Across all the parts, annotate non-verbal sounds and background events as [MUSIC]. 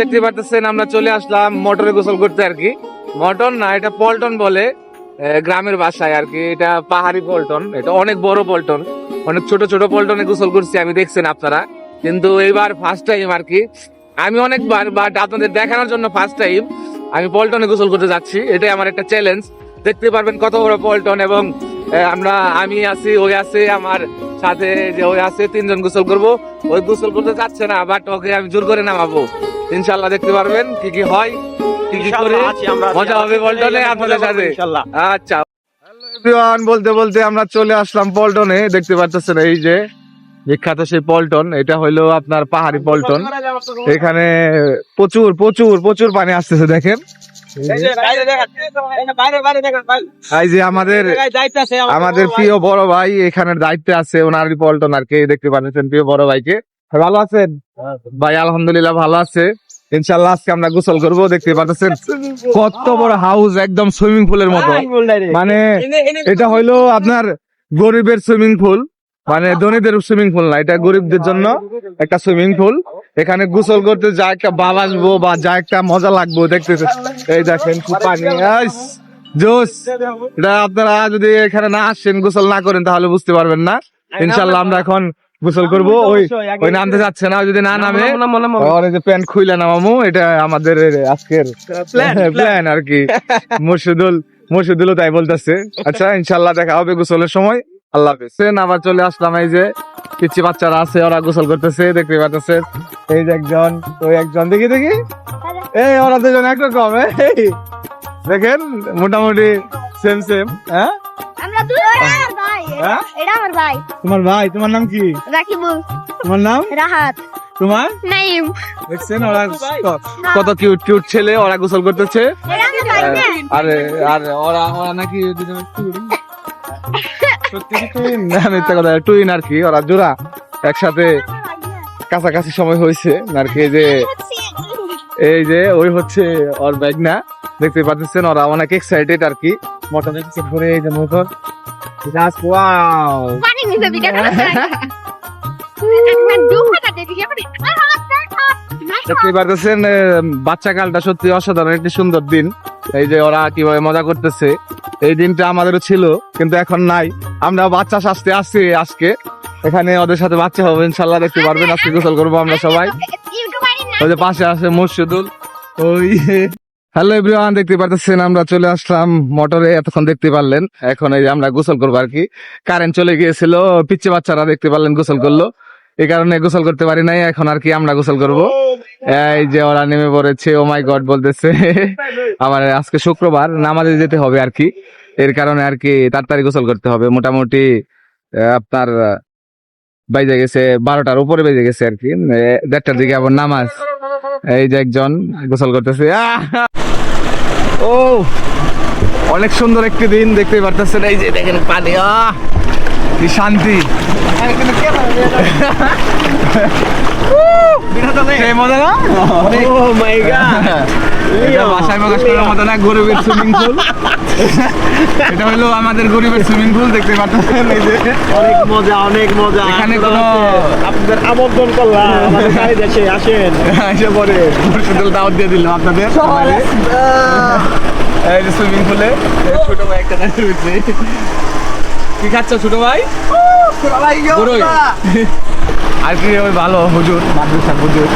দেখতে পারতেছেন, আমরা চলে আসলাম মোটরে গোসল করতে আর কি। মটন না, এটা পল্টন বলে গ্রামের বাসায় আর কি। এটা পাহাড়ি পল্টন, এটা অনেক বড় পল্টন। অনেক ছোট ছোট পল্টনে গোসল করছি, আমি দেখছেন আপনারা। কিন্তু এইবার ফার্স্ট টাইম আর কি। আমি অনেকবার বাট আপনাদের দেখানোর জন্য ফার্স্ট টাইম আমি পল্টনে গোসল করতে যাচ্ছি। এটাই আমার একটা চ্যালেঞ্জ দেখতে পারবেন কত বড় পল্টন এবং আমরা আমি আছি ওই আছে আমার সাথে যে ওই আছে তিনজন গোসল করব। ওই গোসল করতে চাচ্ছে না বাট ওকে আমি জোর করে নামাবো। ইনশাল্লাহ দেখতে পারবেন কি কি হয় কি কি করে। মজা হবে পল্টনে আপনাদের সাথে। আচ্ছা। এভরিওয়ান বলতে বলতে আমরা চলে আসলাম পল্টনে দেখতে পাচ্ছেন এই যে বিখ্যাত সেই পল্টন এটা হইল আপনার পাহাড়ি পল্টন। এখানে প্রচুর প্রচুর প্রচুর পানি আসতেছে দেখেন। আমাদের আমাদের প্রিয় বড় ভাই এখানের দায়িত্বে আছে ওনারই পল্টন আর কি দেখতে পাচ্ছেন প্রিয় বড় ভাইকে। ভালো আছেন? ভাই আলহামদুলিল্লাহ ভালো আছে। ইনশাল্লাহ আজকে আমরা গোসল করব দেখতে পাচ্ছেন। কত বড় হাউস একদম সুইমিং পুলের মতো। মানে এটা হইল আপনার গরিবের সুইমিং পুল। মানে ধনীদের সুইমিং পুল না এটা গরিবদের জন্য একটা সুইমিং পুল এখানে গোসল করতে যা একটা বাল আসব বা যা একটা মজা লাগবো দেখতে এই দেখেন পানি জোস। এটা আপনারা যদি এখানে না আসেন গোসল না করেন তাহলে বুঝতে পারবেন না। ইনশাল্লাহ আমরা এখন গোসল করব। ওই ওই নামতে যাচ্ছে না যদি না নামে। ওর যে প্যান্ট খুইলা নামামু এটা আমাদের আজকের [LAUGHS] প্ল্যান আর কি। মুর্শিদুল মুর্শিদুলও তাই বলতেছে। আচ্ছা ইনশাল্লাহ দেখা হবে গোসলের সময়। আল্লাহ হাফিজ। সেন আবার চলে আসলাম এই যে পিচ্ছি বাচ্চারা আছে ওরা গোসল করতেছে দেখতে পাচ্ছেছে এই যে একজন ওই একজন দেখি দেখি। এই ওরা দুজন একরকম এই। দেখেন মোটামুটি সেম সেম হ্যাঁ? আমরা দুই আমার ভাই হ্যাঁ? এটা আমার ভাই। তোমার ভাই তোমার নাম কি? রাকিবুল। তোমার নাম? রাহাত। তোমার? নাইম। দেখছেন ওরা কত কিউট কিউট ছেলে ওরা গোসল করতেছে। আমার আরে আরে ওরা ওরা নাকি না মিথ্যা কথা টুইন আর কি ওরা জোড়া একসাথে কাছাকাছি সময় হয়েছে আর কি এই যে এই যে ওই হচ্ছে ওর ব্যাগ না দেখতে পাচ্ছেন ওরা অনেক এক্সাইটেড আর কি মোটর দেখছে ঘুরে এই যে মোটর জাস্ট ওয়াও পানি নিতে দিকে [LAUGHS] দুখানা দেখতে পারতেছেন বাচ্চা কালটা সত্যি অসাধারণ একটি সুন্দর দিন। এই যে ওরা কীভাবে মজা করতেছে এই দিনটা আমাদেরও ছিল কিন্তু এখন নাই। আমরা বাচ্চা শাস্তি আসছি আজকে। এখানে ওদের সাথে বাচ্চা হবে ইনশাল্লাহ দেখতে পারবেন আজকে গোসল করব আমরা সবাই। ওই যে পাশে আছে মুর্শিদুল। ওই হ্যালো এভরিওয়ান দেখতে পারতেছেন আমরা চলে আসলাম মোটরে এতক্ষণ দেখতে পারলেন। এখন এই আমরা গোসল করব আর কি। কারেন্ট চলে গিয়েছিল পিচ্ছে বাচ্চারা দেখতে পারলেন গোসল করল। এই কারণে গোসল করতে পারি নাই এখন আর কি আমরা গোসল করব। এই যে ওরা নেমে পড়েছে ও মাই গড বলতেছে। [LAUGHS] আমার আজকে শুক্রবার নামাজে যেতে হবে আর কি। এর কারণে আর কি তাড়াতাড়ি গোসল করতে হবে। মোটামুটি আপনার বাইজে গেছে বারোটার উপরে বেজে গেছে আর কি। দেড়টার দিকে আবার নামাজ। এই যে একজন গোসল করতেছে! ও অনেক সুন্দর একটি দিন দেখতে পারতেছেন। এই যে দেখেন পানি আহ! কি শান্তি। সেই মজা না? এটা ভাষায় প্রকাশ করার মতো না গরিবের সুইমিং পুল এটা হলো আমাদের গরিবের সুইমিং পুল দেখতে পাচ্ছেন এই যে। অনেক মজা অনেক মজা। এখানে কোনো- আপনাদের আমন্ত্রণ করলাম। আমাদের বাড়ি দেশে আসেন। এসে পরে। মুর্শিদুল দাওয়াত দিয়ে আপনাদের। এই যে সুইমিং পুলে ছোট ভাই একটা রয়েছে। কি খাচ্ছ ছোট ভাই। [LAUGHS] আর কি ওই ভালো হুজুর মাদ্রাসা হুজুর।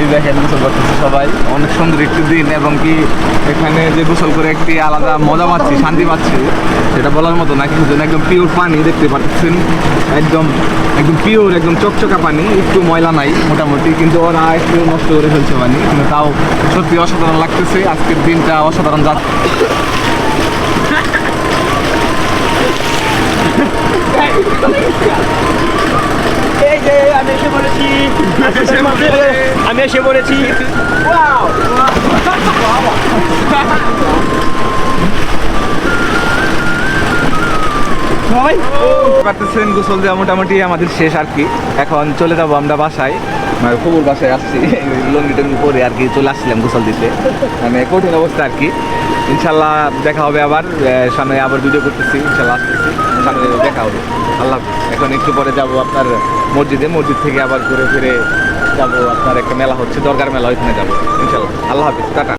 এই দেখেন গোসল করতেছে সবাই। অনেক সুন্দর একটি দিন এবং কি এখানে যে গোসল করে একটি আলাদা মজা পাচ্ছি শান্তি পাচ্ছি। সেটা বলার মতো না কিন্তু একদম পিওর পানি দেখতে পাচ্ছেন। একদম একদম পিওর একদম চকচকা পানি একটু ময়লা নাই মোটামুটি কিন্তু ওরা একটু নষ্ট করে ফেলছে পানি। কিন্তু তাও সত্যি অসাধারণ লাগতেছে। আজকের দিনটা অসাধারণ যাচ্ছে এই যে আমি এসে পড়েছি। আমি এসে পড়েছি। পারতেছেন গোসল দেওয়া মোটামুটি আমাদের শেষ আর কি। এখন চলে যাব আমরা বাসায়। মানে কুকুর বাসায় আসছি। লঙ্গি টঙ্গি পরে আর কি চলে আসছিলাম গোসল দিতে। মানে কঠিন অবস্থা আর কি। ইনশাল্লাহ দেখা হবে আবার সামনে আবার ভিডিও করতেছি, ইনশাল্লাহ আসতেছি। সামনে দেখা হবে। আল্লাহ এখন একটু পরে যাব আপনার মসজিদে, মসজিদ থেকে আবার ঘুরে ফিরে যাব। আপনার একটা মেলা হচ্ছে দরকার মেলা ওইখানে যাব, ইনশাল্লাহ। আল্লাহ হাফিজ, টাটা।